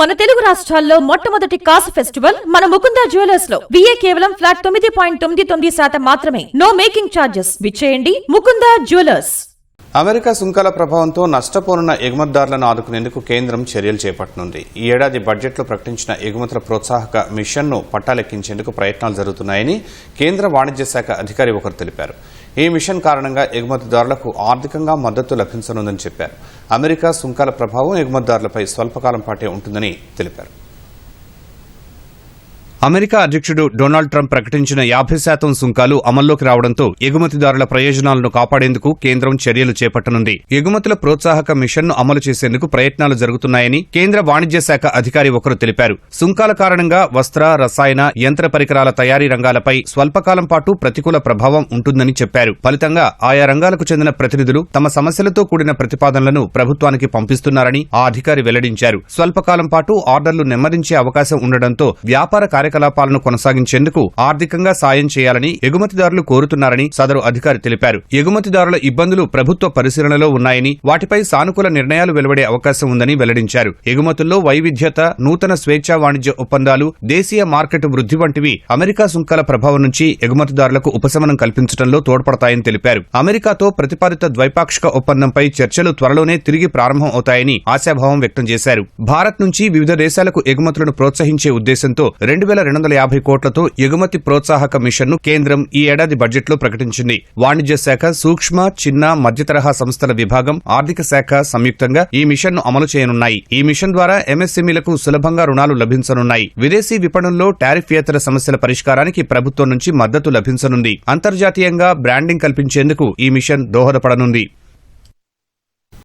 మన తెలుగు రాష్ట్రాల్లో మొట్టమొదటి కాసు ఫెస్టివల్ మన ముకుందా జ్యువెలర్స్లో. విఏ కేవలం ఫ్లాట్ తొమ్మిది పాయింట్ తొమ్మిది తొమ్మిది శాతం మాత్రమే. నో మేకింగ్ ఛార్జెస్ విచ్చేయండి. ముకుందా జ్యువెలర్స్. అమెరికా సుంకాల ప్రభావంతో నష్టపోనున్న ఎగుమతిదారులను ఆదుకునేందుకు కేంద్రం చర్యలు చేపట్టనుంది. ఈ ఏడాది బడ్జెట్లో ప్రకటించిన ఎగుమతుల ప్రోత్సాహక మిషన్ను పట్టాలెక్కించేందుకు ప్రయత్నాలు జరుగుతున్నాయని కేంద్ర వాణిజ్య శాఖ అధికారి ఒకరు తెలిపారు. ఈ మిషన్ కారణంగా ఎగుమతిదారులకు ఆర్థికంగా మద్దతు లభించనుందని చెప్పారు. అమెరికా సుంకాల ప్రభావం ఎగుమతిదారులపై స్వల్పకాలం పాటే ఉంటుందని తెలిపారు. అమెరికా అధ్యక్షుడు డొనాల్డ్ ట్రంప్ ప్రకటించిన యాభై శాతం సుంకాలు అమల్లోకి రావడంతో ఎగుమతిదారుల ప్రయోజనాలను కాపాడేందుకు కేంద్రం చర్యలు చేపట్టనుంది. ఎగుమతుల ప్రోత్సాహక మిషన్ను అమలు చేసేందుకు ప్రయత్నాలు జరుగుతున్నాయని కేంద్ర వాణిజ్య శాఖ అధికారి ఒకరు తెలిపారు. సుంకాల కారణంగా వస్త్ర రసాయన యంత్ర పరికరాల తయారీ రంగాలపై స్వల్పకాలం పాటు ప్రతికూల ప్రభావం ఉంటుందని చెప్పారు. ఫలితంగా ఆయా రంగాలకు చెందిన ప్రతినిధులు తమ సమస్యలతో కూడిన ప్రతిపాదనలను ప్రభుత్వానికి పంపిస్తున్నారని ఆ అధికారి వెల్లడించారు. స్వల్పకాలం పాటు ఆర్డర్లు నెమ్మదించే అవకాశం ఉండడంతో వ్యాపార కార్యకలాపాలను కొనసాగించేందుకు ఆర్థికంగా సాయం చేయాలని ఎగుమతిదారులు కోరుతున్నారని సదరు అధికారి తెలిపారు. ఎగుమతిదారుల ఇబ్బందులు ప్రభుత్వ పరిశీలనలో ఉన్నాయని వాటిపై సానుకూల నిర్ణయాలు వెలువడే అవకాశం ఉందని వెల్లడించారు. ఎగుమతుల్లో వైవిధ్యత నూతన స్వేచ్ఛా వాణిజ్య ఒప్పందాలు దేశీయ మార్కెట్ వృద్ధి వంటివి అమెరికా సుంకాల ప్రభావం నుంచి ఎగుమతిదారులకు ఉపశమనం కల్పించడంలో తోడ్పడతాయని తెలిపారు. అమెరికాతో ప్రతిపాదిత ద్వైపాక్షిక ఒప్పందంపై చర్చలు త్వరలోనే తిరిగి ప్రారంభం అవుతాయని ఆశాభావం వ్యక్తం చేశారు. భారత్ నుంచి వివిధ దేశాలకు ఎగుమతులను ప్రోత్సహించే ఉద్దేశంతో రెండు వేల రెండు వందల యాభై కోట్లతో ఎగుమతి ప్రోత్సాహక మిషన్ను కేంద్రం ఈ ఏడాది బడ్జెట్లో ప్రకటించింది. వాణిజ్య శాఖ సూక్ష్మ చిన్న మధ్యతరహా సంస్థల విభాగం ఆర్థిక శాఖ సంయుక్తంగా ఈ మిషన్ను అమలు చేయనున్నాయి. ఈ మిషన్ ద్వారా ఎంఎస్ఎంఈలకు సులభంగా రుణాలు లభించనున్నాయి. విదేశీ విపణుల్లో టారిఫ్యేతర సమస్యల పరిష్కారానికి ప్రభుత్వం నుంచి మద్దతు లభించనుంది. అంతర్జాతీయంగా బ్రాండింగ్ కల్పించేందుకు ఈ మిషన్ దోహదపడనుంది.